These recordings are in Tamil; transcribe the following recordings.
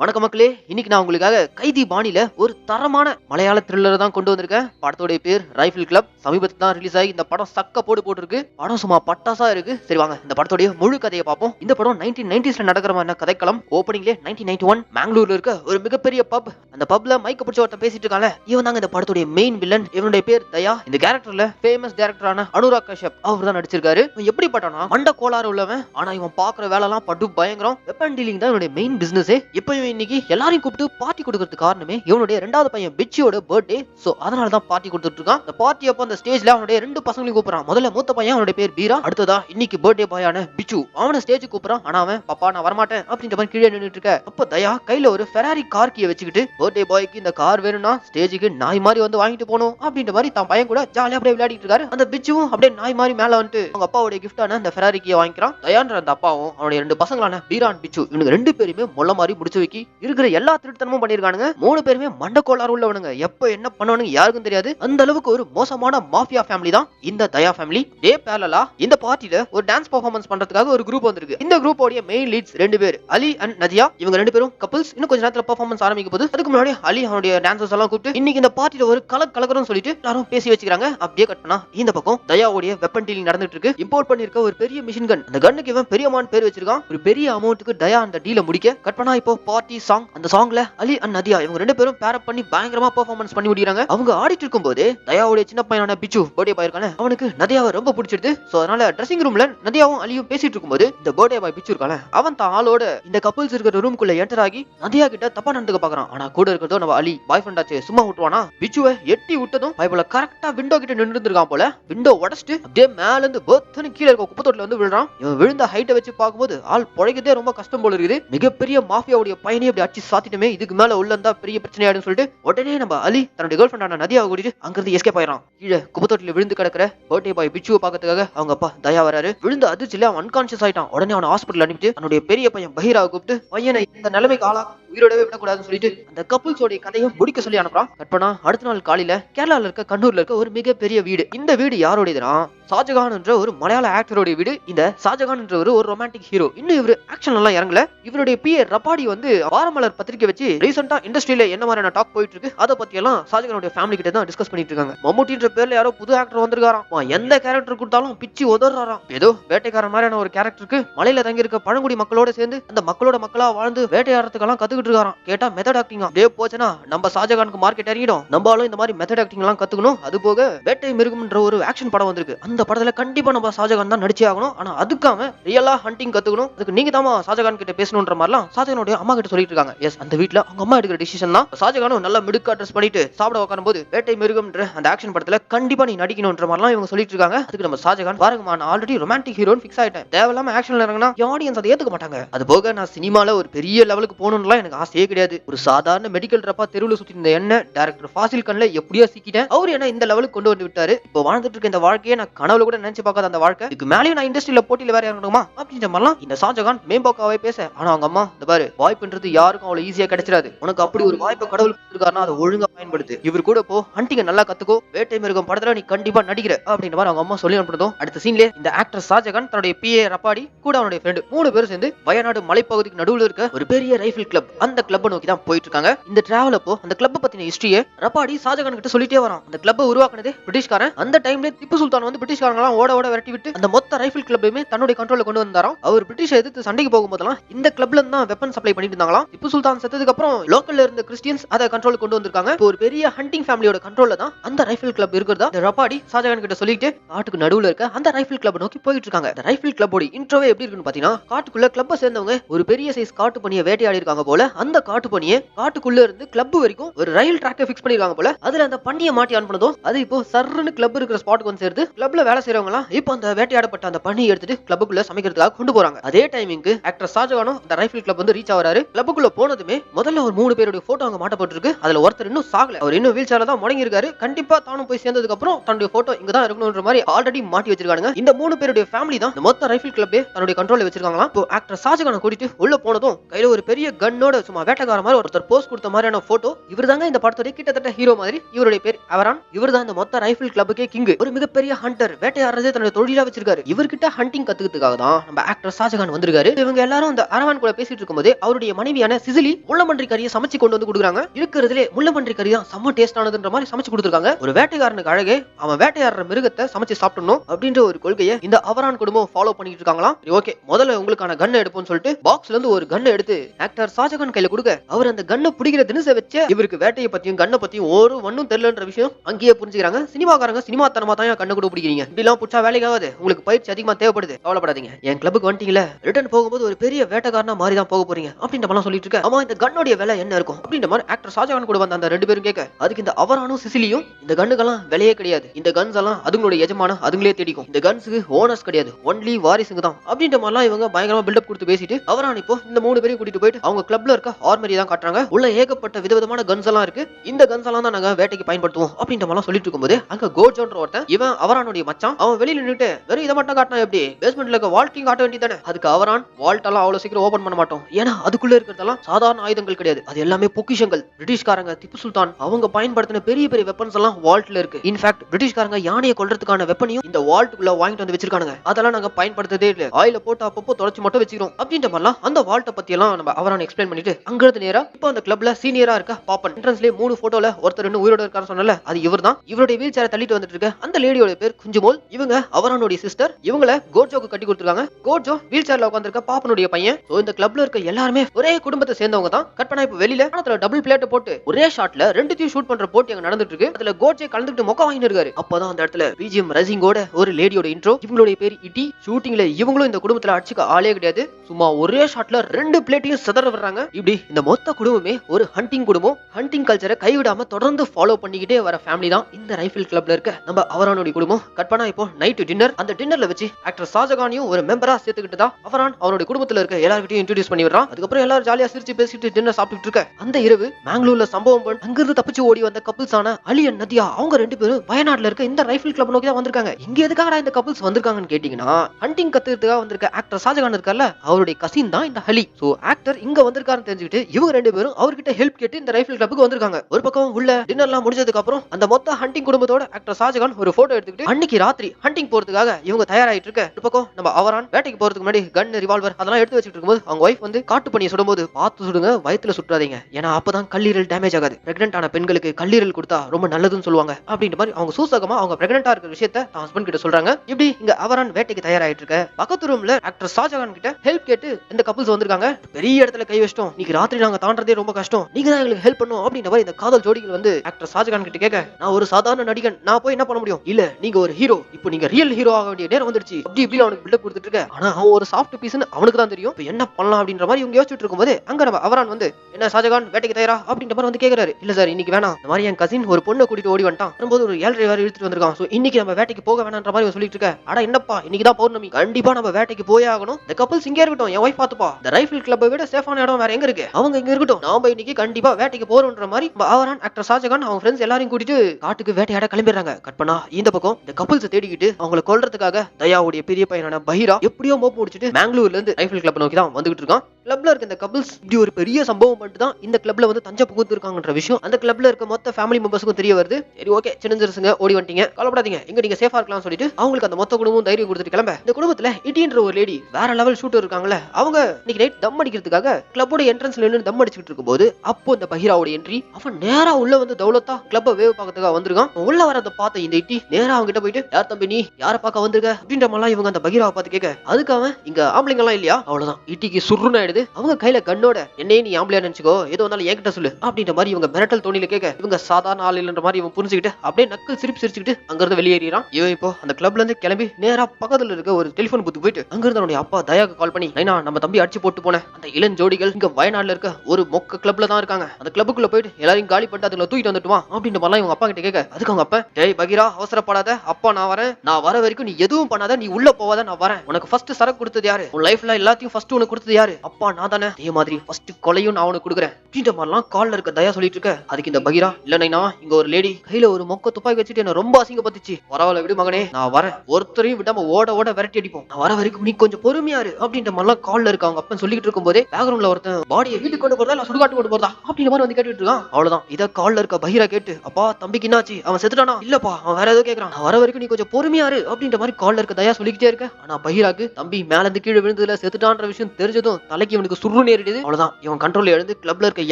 வணக்கம் மக்களே. இன்னைக்கு நான் உங்களுக்காக கைதி பாணியில ஒரு தரமான மலையாள த்ரில்லரை தான் கொண்டு வந்திருக்கேன். படத்தோடைய பேர் ரைஃபிள் கிளப். சமீபத்தில் தான் ரிலீஸ் ஆகி இந்த படம் சக்க போடு போட்டிருக்கு. படம் சும்மா பட்டாசா இருக்கு. சரி வாங்க இந்த படத்தோடைய முழு கதையை பார்ப்போம். இந்த படம் நைன்டீன் நைன்டிஸ்ல நடக்கிற மாதிரி கதைக்களம்? ஓப்பனிங்லே நைன்டீன் நைன்டி ஒன் மேங்களூர்ல இருக்க ஒரு மிகப்பெரிய பப் அந்த பப்ல மைக்க பிடிச்ச ஒருத்தன் பேசிட்டு இருக்காங்க இவன் தாங்க இந்த படத்துடைய மெயின் வில்லன் இவனுடைய பேர் தயா. இந்த கேரக்டர்ல ஃபேமஸ் டேரக்டரான அனுராக் கஷ்யப். அவர் தான் நடிச்சிருக்காரு. இவன் எப்படி பட்டானா மண்ட கோளாறு உள்ளவன். ஆனா இவன் பாக்குற வேலைலாம் படு பயங்கரம் வெப்பன் டீலிங் தான் இவனுடைய மெயின் பிசினஸ் இப்போ இவன் இன்னைக்கு எல்லாரையும் கூப்பிட்டு பார்ட்டி கொடுக்கறதுக்கு காரணமே இவனுடைய ரெண்டாவது பையன் பிச்சியோட பர்த்டே சோ அதனால தான் பார்ட்டி கொடுத்துட்டு இருக்கான். அந்த பார்ட்டி அப்போ அந்த ஸ்டேஜ்ல அவனுடைய ரெண்டு பசங்களையும் கூப்பிடறான். முதல்ல மூத்த பையன் அவனுடைய பேர் பீரா. அடுத்ததா இன்னைக்கு பர்த்டே பாயான பிச்சு. அவனை ஸ்டேஜ் கூப்பிடறான். ஆனா அவன் பப்பா நான் வரமாட்டேன். அப்படின்ற மாதிரி கீழே நின்னுட்டு இருக்க. அப்ப தயா கையில ஒரு ஃபெராரி கார் கீயை வச்சுக்கிட்டு பர்த்டே பாய்க்கு இந்த கார் வேணும்னா ஸ்டேஜுக்கு நாய் மாதிரி வந்து வாங்கிட்டு போகணும். அப்படின்ற மாதிரி தான் பையன் கூட ஜாலியா அப்படியே விளையாடிட்டு இருக்காரு. அந்த பிச்சுவும் அப்படியே நாய் மாதிரி மேல வந்துட்டு அவங்க அப்பாவுடைய கிஃப்டான அந்த ஃபெராரி கீயை வாங்கிக்கிறான். தயான்ற அந்த அப்பாவும் அவனுடைய ரெண்டு பசங்களான பீரான் பிச்சு இவனுக்கு ரெண்டு பேருமே மொள்ள மாதிரி முடிச்சு வைக்கி இருக்கிற எல்லா திருட்டுத்தனமும் பண்ணிருக்கானுங்க மூணு பேருமே மண்டக்கோளாறு உள்ளவனுங்க. எப்ப என்ன பண்ணுவானுங்க யாருக்கும் தெரியாது. அந்த அளவுக்கு ஒரு மோசமான மாஃபியா ஃபேமிலி தான் இந்த தயா ஃபேமிலி டே பேரலா இந்த பார்ட்டில ஒரு டான்ஸ் பர்ஃபார்மன்ஸ் பண்றதுக்காக ஒரு குரூப் வந்திருக்கு. இந்த குரூப்போடைய மெயின் லீட்ஸ் ரெண்டு பேர். அலி அண்ட் நதியா. இவங்க ரெண்டு பேரும் கப்பல்ஸ் இன்னும் கொஞ்ச நேரத்துல பர்ஃபார்மன்ஸ் ஆரம்பிக்க போது அதுக்கு முன்னாடி அலி அவனுடைய டான்சர்ஸ் எல்லாம் கூப்பிட்டு இன்னைக்கு இந்த பார்ட்டில ஒரு கலக் கலக்கரும் சொல்லிட்டு எல்லாரும் பேசி வச்சுக்கிறாங்க. அப்படியே கட் பண்ணா இந்த பக்கம் தயாவுடைய வெப்பன் டீலிங் நடந்துட்டு இருக்கு. இம்போர்ட் பண்ணிருக்க ஒரு பெரிய மிஷின் கன் அந்த கன்னுக்கு இவன் பெரியமான் பேர் வச்சிருக்கான். ஒரு பெரிய அமௌண்ட்டுக்கு தயா அந்த டீல முடிக்க கட் பண்ணா இப்போ பார்ட்டி சாங் அந்த சாங்ல அலி அண்ட் நதியா இவங்க ரெண்டு பேரும் பேரப் பண்ணி பயங்கரமா பெர்ஃபார்மன்ஸ் பண்ணி முடியறாங்க அவங்க ஆடிட்டு இருக்கும்போது தயாவுடைய சின்ன பையனான பிச்சு பர்த்டே பாய் இருக்கானே அவனுக்கு நதியாவை ரொம்ப பிடிச்சிருது. சோ அதனால ட்ரெஸ்ஸிங் ரூம்ல நதியாவும் அலியும் பேசிட்டு இருக்கும்போது இந்த பர்த்டே பாய் பிச்சு இருக்கானே அவன் தான் ஆளோட இந்த கப்பல்ஸ் இருக்கிற ரூம்குள்ள என்டர் ஆகி நதியா கிட்ட தப்பா நடந்துக்க பாக்குறான் ஆனா கூட இருக்கிறதோ நம்ம அலி பாய் ஃப்ரெண்ட் ஆச்சு சும்மா விட்டுவானா பிச்சுவை எட்டி விட்டதும் பைபிள கரெக்டா விண்டோ கிட்ட நின்று இருக்கான் போல விண்டோ உடச்சிட்டு அப்படியே மேல இருந்து பர்த்னு கீழே இருக்க குப்பை வந்து விழுறான். இவன் விழுந்த ஹைட்டை வச்சு பார்க்கும்போது ஆள் புழைக்கிறதே ரொம்ப கஷ்டம் போல இருக்குது. மிகப்பெரிய மாஃபியாவுடைய பையனையும் அப்படி அடிச்சு சாத்திட்டுமே இதுக்கு மேல உள்ள இருந்தா பெரிய பிரச்சனை ஆயிடும் சொல்லிட்டு உடனே நம்ம அலி தன்னுடைய கேர்ள் ஃபிரெண்டான நதியாவை கூட்டிட்டு அங்கிருந்து எஸ்கேப் ஆயிரான் கீழே குப்பத்தோட்டில் விழுந்து கிடக்கிற பர்த்டே பாய் பிச்சுவை பார்க்கறதுக்காக அவங்க அப்பா தயா வராரு. விழுந்து அதிர்ச்சியில அவன் அன்கான்சியஸ் ஆயிட்டான். உடனே அவன் ஹாஸ்பிட்டல் அனுப்பிட்டு அவனுடைய பெரிய பையன் பஹீராவை கூப்பிட்டு பையனை இந்த நிலைமைக்கு ஆளா உயிரோடவே விடக்கூடாதுன்னு சொல்லிட்டு அந்த கப்புள்ஸோட கதையை முடிக்க சொல்லி அனுப்புறான். கற்பனா அடுத்த நாள் காலையில கேரளால இருக்க கண்ணூர்ல இருக்க ஒரு மிகப்பெரிய வீடு. இந்த வீடு யாரோடையதுன்னா ஷாஜகான் என்ற ஒரு மலையாள ஆக்டரோட வீடு. இந்த ஷாஜகான் என்ற ஒரு ரொமான்டிக் ஹீரோ இன்னும் இவரு ஆக்ஷன் எல்லாம் இறங்கல. இவருடைய பிஏ ரப்பாடி வந்து வாரமலர் பத்திரிக்கை வச்சு ரீசெண்டா இண்டஸ்ட்ரியில என்ன மாதிரியான டாக் போயிட்டு இருக்கு அதை பத்தி எல்லாம் ஷாஜகானுடைய ஃபேமிலி கிட்ட தான் டிஸ்கஸ் பண்ணிட்டு இருக்காங்க மம்முட்டின்ற பேர்ல யாரோ புது ஆக்டர் வந்திருக்காராம். எந்த கேரக்டர் கொடுத்தாலும் பிச்சு உதறாராம் ஏதோ வேட்டைக்காரன் மாதிரியான ஒரு கேரக்டருக்கு மலையில தங்கி இருக்க பழங்குடி மக்களோட சேர்ந்து அந்த மக்களோட மக்களா வாழ்ந்து வேட்டையாடுறதுக்கெல்லாம் கத்துக்கிட்டு இருக்காராம் கேட்டா மெத்தட் ஆக்டிங் அப்படியே போச்சுன்னா நம்ம ஷாஜகானுக்கு மார்க்கெட் இறங்கிடும் நம்மளும் இந்த மாதிரி மெத்தட் ஆக்டிங் எல்லாம் கத்துக்கணும். அது போக வேட்டை மிருகம்ன்ற ஒரு ஆக்ஷன் படம் வந்திருக்கு. அந்த படத்துல கண்டிப்பா நம்ம ஷாஜகான் தான் நடிச்சே ஆகணும். ஆனா அதுக்காம ரியலா ஹண்டிங் கத்துக்கணும். அதுக்கு நீங்க தான் ஷாஜகான் கிட்ட பேசணுன்ற மாதிரிலாம் ஷாஜகானுடைய அம்மா கிட்ட சொல்லிட்டு இருக்காங்க. எஸ் அந்த வீட்ல அவங்க அம்மா எடுக்கிற டிசிஷன் தான். ஷாஜகானும் நல்லா மிடுக்கா ட்ரெஸ் பண்ணிட்டு சாப்பிட உட்காரும் போது வேட்டை மிருகம்ன்ற அந்த ஆக்ஷன் படத்துல கண்டிப்பா நீ நடிக்கணும்ன்ற மாதிரிலாம் இவங்க சொல்லிட்டு இருக்காங்க. அதுக்கு நம்ம ஷாஜகான் பாருங்கம்மா நான் ஆல்ரெடி ரொமான்டிக் ஹீரோன் ஃபிக்ஸ் ஆயிட்டேன். தேவையில்லாம ஆக்ஷன்ல இறங்கினா ஆடியன்ஸ் அதை ஏத்துக்க மாட்டாங்க. அது போக நான் சினிமால ஒரு பெரிய லெவலுக்கு போகணும்லாம் எனக்கு ஆசையே கிடையாது. ஒரு சாதாரண மெடிக்கல் ட்ரப்பா தெருவில் சுத்தி இருந்த என்ன டேரக்டர் ஃபாசில் கண்ல எப்படியோ சிக்கிட்டேன். அவர் என்ன இந்த லெவலுக்கு கொண்டு வந்து விட்டாரு. இப்போ வாழ்ந்துட்டு இருக்க இந்த வாழ்க்கையை நான் கனவுல கூட நினைச்சு பார்க்காத அந்த வாழ்க்கை. இதுக்கு மேலேயும் நான் இண்டஸ்ட்ரியில போட்டியில வேற இறங்கணுமா? அப்படின்ற மாதிரிலாம் இந்த ஷாஜகான் மேம்போக்காவே பேச. ஆனா அவங்க அம்மா இந்த பாரு வாய்ப்புன்றது யாருக்கும் அவ்வளவு ஈஸியா கிடைச்சிடாது. உனக்கு அப்படி ஒரு வாய்ப்பு கடவுள் கொடுத்துருக்காருன்னா அதை ஒழுங்கா பயன்படுத்து. இவர் கூட போ ஹண்டிங்க நல்லா கத்துக்கோ. வேட்டை மிருகம் படத்துல நீ கண்டிப்பா நடிக்கிற. அப்படின்ற மாதிரி அவங்க அம்மா சொல்லி அனுப்பினதும் அடுத்த சீன்ல இந்த ஆக்டர் ஷாஜகான் தன்னுடைய பிஏ ரப்பாடி கூட அவனுடைய ஃப்ரெண்டு மூணு பேரும் சேர்ந்து வயநாடு மலைப்பகுதிக்கு நடுவுல இருக்க ஒரு பெரிய ரைஃபிள் கிளப் அந்த கிளப் நோக்கி தான் போயிட்டு இருக்காங்க இந்த டிராவல் அப்போ அந்த கிளப் பத்தின ஹிஸ்டரியை ரப்பாடி ஷாஜகான் கிட்ட சொல்லிட்டே வரான். அந்த கிளப் உருவாக்குனதே பிரிட்டிஷ்காரன். அந்த டைம்ல திப்பு சுல்தான் வந்து பிரிட்டிஷ்காரங்க ஓட ஓட விரட்டி விட்டு அந்த மொத்த ரைஃபிள் கிளப்பையுமே தன்னுடைய கண்ட்ரோல கொண்டு வந்தாராம். அவர் பிரிட்டிஷ் எதிர்த்து சண்டைக்கு போகும்போதெல்லாம் இந்த கிளப்ல இருந்து தான் வெப்பன் சப்ளை பண்ணிட்டு இருந்தாங்க. இருந்தாங்களாம் திப்பு சுல்தான் செத்ததுக்கு அப்புறம் லோக்கல்ல இருந்த கிறிஸ்டியன்ஸ் அதை கண்ட்ரோல் கொண்டு வந்திருக்காங்க. ஒரு பெரிய ஹண்டிங் ஃபேமிலியோட கண்ட்ரோல்ல தான் அந்த ரைஃபிள் கிளப் இருக்கிறதா? இந்த ரப்பாடி ஷாஜகான் கிட்ட சொல்லிட்டு காட்டுக்கு நடுவுல இருக்க அந்த ரைஃபிள் கிளப் நோக்கி போயிட்டு இருக்காங்க. இந்த ரைஃபிள் கிளப்போட இன்ட்ரோவே எப்படி இருக்குன்னு பாத்தீங்கன்னா காட்டுக்குள்ள கிளப்ப சேர்ந்தவங்க ஒரு பெரிய சைஸ் காட்டு பணியை வேட்டையாடி இருக்காங்க போல அந்த காட்டு பணியை காட்டுக்குள்ள இருந்து கிளப் வரைக்கும் ஒரு ரயில் ட்ராக்கை ஃபிக்ஸ் பண்ணிருக்காங்க போல அதுல அந்த பண்ணியை மாட்டி அனுப்பினதும் அது இப்போ சர்ன்னு கிளப் இருக்கிற ஸ்பாட்டுக்கு வந்து சேர்த்து கிளப்ல வேலை செய்யறவங்க எல்லாம் இப்போ அந்த வேட்டையாடப்பட்ட அந்த பணியை எடுத்துட்டு கிளப்புக்குள்ள சமைக்கிறதுக்காக கொண்டு போறாங்க. அதே டைமிங்க்கு ஆக்டர் ஷாஜகானும் அந்த ரைஃபிள் கிளப் வந்து ரீச் ஆகிறாரு. கிளப்புக்குள்ள போனதுமே முதல்ல ஒரு மூணு பேருடைய போட்டோ அங்க மாட்டப்பட்டிருக்கு. அதுல ஒருத்தர் இன்னும் சாகல. அவர் இன்னும் வீல் சேர்ல தான் முடங்கி இருக்காரு கண்டிப்பா தானும் போய் சேர்ந்ததுக்கு அப்புறம் தன்னுடைய போட்டோ இங்க தான் இருக்கணும்ன்ற மாதிரி ஆல்ரெடி மாட்டி வச்சிருக்காங்க இந்த மூணு பேருடைய ஃபேமிலி தான் மொத்த ரைஃபிள் கிளப்பே தன்னுடைய கண்ட்ரோல்ல வச்சிருக்காங்களா இப்போ ஆக்டர் ஷாஜகான கூட்டிட்டு உள்ள போனதும் கையில ஒரு பெரிய கன்னோட சும்மா வேட்டக்கார மாதிரி ஒருத்தர் போஸ்ட் கொடுத்த மாதிரியான போட்டோ இவர் தாங்க இந்த படத்துடைய கிட்டத்தட்ட ஹீரோ மாதிரி. இவருடைய பேர் அவரான். இவர் தான் இந்த மொத்த ரைஃபிள் கிளப்புக்கே கிங் ஒரு மிகப்பெரிய ஹண்டர் வேட்டையாடுறதே தன்னுடைய தொழிலா வச்சிருக்காரு. இவர்கிட்ட ஹண்டிங் கத்துக்கிறதுக்காக தான் நம்ம ஆக்டர் ஷாஜகான் வந்திருக்காரு. இவங்க எல்லாரும் அந்த அரவான் கூட பேசிட்டு இருக்கும்போது அவருடைய மனைவியான சிசிலி முள்ளமன்றி கறியை சமைச்சு கொண்டு வந்து கொடுக்குறாங்க. இருக்கிறதுலே முள்ளமன்றி கறி தான் செம்ம டேஸ்டானதுன்ற மாதிரி சமைச்சு கொடுத்துருக்காங்க. ஒரு வேட்டைக்காரனுக்கு அழகே அவன் வேட்டையாடுற மிருகத்தை சமைச்சு சாப்பிடணும் அப்படின்ற ஒரு கொள்கையை இந்த அவரான் குடும்பம் ஃபாலோ பண்ணிட்டு இருக்காங்களாம். ஓகே முதல்ல உங்களுக்கான கன் எடுப்போம்னு சொல்லிட்டு பாக்ஸ்ல இருந்து ஒரு கன் எடுத்து ஆக்டர் ஷாஜகான் கையில கொடுக்க அவர் அந்த கன்னை பிடிக்கிற தினசை வச்சு இவருக்கு வேட்டையை பத்தியும் கண்ணை பத்தியும் ஒரு ஒண்ணும் தெரியலன்ற விஷயம் அங்கேயே புரிஞ்சுக்கிறாங்க. சினிமாக்காரங்க சினிமா தனமா தான் கண்ணை கூட பிடிக்கிறீங்க? இப்படிலாம் புடிச்சா வேலைக்காவது உங்களுக்கு பயிற்சி அதிகமா தேவைப்படுது. கவலைப்படாதீங்க. என் கிளப்புக்கு வந்துட்டீங்களா ரிட்டர்ன் போகும்போது ஒரு பெரிய வேட்டைக்காரனா மாதிரி தான் போக போறீங்க. அப்படின்ற மாதிரி சொல்லிட்டு இருக்க. ஆமா இந்த கன்னோடைய வேலை என்ன இருக்கும்? அப்படின்ற மாதிரி ஆக்டர் ஷாஜகான் கூட வந்த அந்த ரெண்டு பேரும் கேட்க அதுக்கு இந்த அவரானும் சிசிலியும் இந்த கன்னுக்கெல்லாம் விலையே கிடையாது. இந்த கன்ஸ் எல்லாம் அதுங்களுடைய எஜமான அதுங்களே தேடிக்கும். இந்த கன்ஸுக்கு ஓனர்ஸ் கிடையாது. ஒன்லி வாரிசுங்க தான். அப்படின்ற மாதிரிலாம் இவங்க பயங்கரமா பில்டப் கொடுத்து பேசிட்டு அவரான் இப்போ இந்த மூணு பேரையும் கூட்டிட்டு போயிட்டு அவங்க கிளப்ல இருக்க ஆர்மரி தான் காட்டுறாங்க. உள்ள ஏகப்பட்ட விதவிதமான கன்ஸ் எல்லாம் இருக்கு. இந்த கன்ஸ் எல்லாம் தான் நாங்க வேட்டைக்கு பயன்படுத்துவோம். அப்படின்ற மாதிரிலாம் சொல்லிட்டு இருக்கும்போது அங்க கோட்ஜோன்ற ஒருத்தன் இவன் அவரானுடைய மச்சான். அவன் வெளியில நின்றுட்டு வெறும் இதை மட்டும் காட்டினா எப்படி? பேஸ்மெண்ட்ல இருக்க வால்ட்டையும் காட்ட வேண்டியதானே அதுக்கு அவரான் வால்ட் எல்லாம் அவ்வளவு சீக்கிரம் ஓபன் பண்ண மாட்டோம். ஏன்னா அதுக்குள்ள இருக்கிறதெல்லாம் சாதாரண ஆயுதங்கள் கிடையாது. அது எல்லாமே பொக்கிஷங்கள். பிரிட்டிஷ்காரங்க திப்பு சுல்தான் அவங்க பயன்படுத்தின பெரிய பெரிய வெப்பன்ஸ் எல்லாம் வால்ட்ல இருக்கு. இன்ஃபேக்ட் பிரிட்டிஷ்காரங்க யானையை கொல்றதுக்கான வெப்பனையும் இந்த வால்ட்டுக்குள்ள வாங்கிட்டு வந்து வச்சிருக்காங்க அதெல்லாம் நாங்க பயன்படுத்ததே இல்ல. ஆயில போட்டு அப்பப்போ தொடச்சு மட்டும் வச்சுக்கிறோம். அப்படின்ற மாதிரிலாம் அந்த வால்ட்டை பத்தி எல்லாம் நம்ம அவரான எக்ஸ்பிளைன் பண்ணிட்டு அங்கிருந்து நேரா இப்போ அந்த கிளப்ல சீனியரா இருக்க பாப்பன். என்ட்ரன்ஸ்லயே மூணு போட்டோல ஒருத்தர் இன்னும் உயிரோட இருக்காரு சொன்னல அது இவர் தான் இவருடைய வீல் சேரை தள்ளிட்டு வந்துட்டு இருக்க அந்த லேடியோட பேர் குஞ்சுமோல் இவங்க அவரானுடைய சிஸ்டர் இவங்கள கோட்ஜோக்கு கட்டி கொடுத்துருக்காங்க. கோட்ஜோ வீல் சேர்ல உட்காந்துருக்க பாப்பனுடைய பையன். இந்த கிளப்ல இருக்க எல்லாருமே ஒரே குடும்பத்தை சேர்ந்தவங்க தான் கட் பண்ணா இப்ப வெளியில அதுல டபுள் பிளேட் போட்டு ஒரே ஷாட்ல ரெண்டுத்தையும் ஷூட் பண்ற போட்டி அங்க நடந்துட்டு இருக்கு. அதுல கோட்ஜே கலந்துட்டு மொக்க வாங்கிட்டு இருக்காரு. அப்பதான் அந்த இடத்துல பிஜிஎம் ரசிங்கோட ஒரு லேடியோட இன்ட்ரோ இவங்களுடைய பேர் இட்டி ஷூட்டிங்ல இவங்களும் இந்த குடும்பத்துல அடிச்சுக்க ஆளே கிடையாது. சும்மா ஒரே ஷாட்ல ரெண்டு பிளேட்டையும் சிதற விடுறாங்க. இப்படி இந்த மொத்த குடும்பமே ஒரு ஹண்டிங் குடும்பம். ஹண்டிங் கல்ச்சரை கைவிடாம தொடர்ந்து ஃபாலோ பண்ணிக்கிட்டே வர ஃபேமிலி தான் இந்த ரைஃபிள் கிளப்ல இருக்க நம்ம அவரானுடைய குடும்பம். கற்பனா இப்போ நைட்டு டின்னர் அந்த டின்னர்ல வச்சு ஆக்டர் ஷாஜகானையும் ஒரு மெம்பரா சேர்த்துக்கிட்டு தான் அவரான் அவருடைய குடும்பத்துல இருக்க எல்லார்கிட்டயும் இன்ட்ரோடியூஸ் பண்ணி விடுறான் அதுக்கப்புறம் எல்லாரும் ஜாலியா சிரிச்சு பேசிட்டு டின்னர் சாப்பிட்டுட்டு இருக்க. அந்த இரவு மேங்களூர்ல சம்பவம் பண்ணி அங்கிருந்து தப்பிச்சு ஓடி வந்த கப்பிள்ஸ் ஆன அலியன் நதியா அவங்க ரெண்டு பேரும் வயநாட்டுல இருக்க இந்த ரைஃபிள் கிளப் நோக்கி தான் வந்திருக்காங்க. இங்க எதுக்காக இந்த கப்பிள்ஸ் வந்திருக்காங்கன்னு கேட்டீங்கன்னா ஹண்டிங் கத்துக்கிறதுக்காக வந்திருக்க ஆக்டர் ஷாஜகான் இருக்கார்ல அவருடைய கசின் தான் இந்த ஹலி சோ ஆக்டர் இங்க வந்திருக்காருன்னு தெரிஞ்சுக்கிட்டு இவங்க ரெண்டு பேரும் அவர்கிட்ட ஹெல்ப் கேட்டு இந்த ரைஃபிள் கிளப்புக்கு வந்திருக்காங்க. ஒரு பக்கம் உள்ள டின்னர்லாம் முடிஞ்சதுக்கு அப்புறம் அந்த மொத்த ஹண்டிங் குடும்பத்தோட ஆக்டர் ஷாஜகான் ஒரு போட்டோ எடுத்துக்கிட்டு அன்னைக்கு ராத்திரி ஹண்டிங் போறதுக்காக இவங்க தயாராயிட்டு இருக்க. ஒரு பக்கம் நம்ம அவரான் வேட்டைக்கு போறதுக்கு முன்னாடி கன் ரிவால்வர் அதெல்லாம் எடுத்து வச்சுட்டு இருக்கும்போது அவங்க ஒய்ஃப் வந்து காட்டு பண்ணியை சுடும்போது பார்த்து சுடுங்க வயித்துல சுட்டாதீங்க ஏன்னா அப்பதான் கல்லீரல் டேமேஜ் ஆகாது. பிரெக்னென்ட் ஆன பெண்களுக்கு கல்லீரல் கொடுத்தா ரொம்ப நல்லதுன்னு சொல்லுவாங்க. அப்படின்ற மாதிரி அவங்க சூசகமா அவங்க பிரெக்னென்ட்டா இருக்கிற விஷயத்த தான் ஹஸ்பண்ட் கிட்ட சொல்றாங்க. இப்படி இங்க அவரான் வேட்டைக்கு தயாராயிட்டு இருக்க. பக்கத்து ரூம்ல ஆக்டர் ஷாஜகான் கிட்ட ஹெல்ப் கேட்டு இந்த கப்பல்ஸ் வந்திருக்காங்க. பெரிய இடத்துல கை வச்சிட்டோம். இன்னைக்கு ராத்திரி நாங்க தாண்டதே ரொம்ப கஷ்டம். நீங்க தான் எங்களுக்கு ஹெல்ப் பண்ணும் அப்படின்ற மாதிரி இந்த காதல் ஜோடிகள் வந்து ஆக்டர் ஷாஜகான் கிட்ட கேட்க நான் ஒரு சாதாரண நடிகன். நான் போய் என்ன பண்ண முடியும்? இல்ல நீங்க ஒரு ஹீரோ இப்போ நீங்க ரியல் ஹீரோ ஆக வேண்டிய நேரம் வந்துருச்சு அப்படி இப்படி அவனுக்கு பில்டப் கொடுத்துட்டு இருக்க. ஆனா அவன் ஒரு சாஃப்ட் பீஸ்னு அவனுக்கு தான் தெரியும். இப்போ என்ன பண்ணலாம் அப்படின்ற மாதிரி இவங்க யோசிச்சுட்டு போது அங்க நம்ம அவரான் வந்து என்ன ஷாஜகான் வேட்டைக்கு தயாரா? அப்படின்ற மாதிரி வந்து கேக்குறாரு. இல்ல சார் இன்னைக்கு வேணாம். இந்த மாதிரி என் கசின் ஒரு பொண்ணை கூட்டிட்டு ஓடி வந்துட்டான். வரும்போது ஒரு ஏழரை வேற இழுத்துட்டு வந்திருக்கான். சோ இன்னைக்கு நம்ம வேட்டைக்கு போக வேணான்ற மாதிரி சொல்லிட்டு இருக்க. அட என்னப்பா இன்னைக்கு தான் பௌர்ணமி. கண்டிப்பா நம்ம வேட்டைக்கு போயே ஆகணும். இந்த கப்பல் சிங்கே இருக்கட்டும். என் ஒய்ஃப் பாத்துப்பா இந்த ரைஃபிள் கிளப்பை விட சேஃபான இடம் வேற எங்க இருக்கு? அவங்க இங்க இருக்கட்டும். நாம இன்னைக்கு கண்டிப்பா வேட்டைக்கு போறோம்ன்ற மாதிரி நம்ம அவரான் ஆக்டர் ஷாஜகான் அவங்க ஃப்ரெண்ட்ஸ் எல்லாரையும் கூட்டிட்டு காட்டுக்கு வேட்டையாட கிளம்பிடுறாங்க. கட் பண்ணா இந்த பக்கம் இந்த கப்பல்ஸ் தேடிக்கிட்டு அவங்களை கொல்றதுக்காக தயாவுடைய பெரிய பையனான பஹிரா எப்படியோ மோப்பு முடிச்சிட்டு பெங்களூர்ல இருந்து ரைஃபிள் கிளப் நோக்கி தான் வந்துகிட்டு இருக்கான். கிளப்ல இருக்க இந்த கப்பல்ஸ் இப்படி ஒரு பெரிய சம்பவம் மட்டும் தான் இந்த கிளப்ல வந்து தஞ்சை புகுந்து இருக்காங்கன்ற விஷயம். அந்த கிளப்ல இருக்க மொத்த ஃபேமிலி மெம்பர்ஸுக்கும் தெரிய வருது. சரி ஓகே சின்னஞ்சிருசுங்க ஓடி வந்துட்டீங்க. கவலைப்படாதீங்க. இங்க நீங்க சேஃபா இருக்கலாம் சொல்லிட்டு அவங்களுக்கு அந்த மொத்த குடும்பம் தைரியம் கொடுத்துட்டு கிளம்ப. இந்த குடும்பத்துல இட்டின்ற ஒரு லேடி வேற லெவல் ஷூட்டர் இருக்காங்கல்ல அவங்க இன்னைக்கு நைட் தம் அடிக்கிறதுக்காக கிளப்போட என்ட்ரன்ஸ்ல நின்று தம் அடிச்சுட்டு இருக்கும்போது அப்போ இந்த பஹிராவோட என்ட்ரி அவன் நேரா உள்ள வந்து தௌலத்தா கிளப்ப வேவ் பார்க்கறதுக்காக வந்திருக்கான். உள்ள வரத பார்த்த இந்த இட்டி நேரா அவங்க கிட்ட போயிட்டு யார் தம்பி நீ? யார பார்க்க வந்திருக்க? அப்படின்ற மாதிரிலாம் இவங்க அந்த பகிராவை பார்த்து கேட்க அதுக்கு அவன் இங்க ஆம்பளைங்க எல்லாம் இல்லையா? அவ்வளவுதான். இட்டிக்கு சுருன்னு ஆயிடுது. போது அவங்க கையில கண்ணோட என்னையே நீ ஆம்பளையா நினைச்சுக்கோ ஏதோ வந்தாலும் என்கிட்ட சொல்லு அப்படின்ற மாதிரி இவங்க மிரட்டல் தோணியில கேட்க இவங்க சாதாரண ஆள் இல்லைன்ற மாதிரி இவன் புரிஞ்சுக்கிட்டு அப்படியே நக்கல் சிரிப்பு சிரிச்சுக்கிட்டு அங்கிருந்து வெளியேறான் இவன் இப்போ அந்த கிளப்ல இருந்து கிளம்பி நேரா பக்கத்துல இருக்க ஒரு டெலிபோன் புத்து போயிட்டு அங்கிருந்து அவனுடைய அப்பா தயாக்கு கால் பண்ணி நைனா நம்ம தம்பி அடிச்சு போட்டு போன அந்த இளம் ஜோடிகள் இங்க வயநாடுல இருக்க ஒரு மொக்க கிளப்ல தான் இருக்காங்க. அந்த கிளப்புக்குள்ள போயிட்டு எல்லாரையும் காலி பண்ணிட்டு அதுல தூக்கிட்டு வந்துட்டுவான் அப்படின்ற மாதிரிலாம் இவங்க அப்பா கிட்ட கேட்க அதுக்கு அவங்க அப்பா டேய் பகிரா அவசரப்படாத அப்பா நான் வரேன். நான் வர வரைக்கும் நீ எதுவும் பண்ணாத நீ உள்ள போவாத நான் வரேன். உனக்கு ஃபர்ஸ்ட் சரக்கு கொடுத்தது யாரு? உன் லைஃப்ல எல்லாத்தையும் ஃபர்ஸ்ட் உனக்கு கொடுத்தது யாரு? அப்பா நான் தானே. அதே மாதிரி ஃபர்ஸ்ட் கொலையும் நான் அவனுக்கு கொடுக்குறேன். அப்படின்ற மாதிரிலாம் காலில் இருக்க தயா சொல்லிட்டு இருக்க. அதுக்கு இந்த பகிரா? இல்லைனா இங்க ஒரு லேடி கையில ஒரு மொக்க துப்பாக்கி வச்சுட்டு என்ன ரொம்ப அசிங்கப்பத்துச்சு பரவாயில்ல விடு மகனே நான் வரேன். ஒருத்தரையும் விடாம ஓட ஓட விரட்டி அடிப்போம். நான் வர வரைக்கும் நீ கொஞ்சம் பொறுமையாரு அப்படின்ற மாதிரிலாம் காலில் இருக்க அவங்க அப்பன் சொல்லிட்டு இருக்கும்போதே பேக்ரவுண்ட்ல ஒருத்தன் பாடியை வீட்டுக்கு கொண்டு போறதா இல்ல சுடுகாட்டு கொண்டு போறதா அப்படின்ற மாதிரி வந்து கேட்டுட்டு இருக்கான். அவ்வளவுதான். இதை காலில் இருக்க பகிரா கேட்டு அப்பா தம்பிக்கு என்னாச்சு? அவன் செத்துட்டானா? இல்லப்பா அவன் வேற ஏதோ கேட்கறான் வர வரைக்கும் நீ கொஞ்சம் பொறுமையாரு அப்படின்ற மாதிரி காலில் இருக்க தயா சொல்லிக்கிட்டே இருக்க. ஆனா பகிராக்கு தம்பி மேல இருந்து கீழே விழுந்ததுல செத்துட்டான்ற விஷயம் தெரிஞ்சதும் தலைக்கு இவனுக்கு சுரு நேரிடுது. அவ்வளவுதான். இவன் கண்ட்ரோல் எழுந்து கிளப்ல இருக்க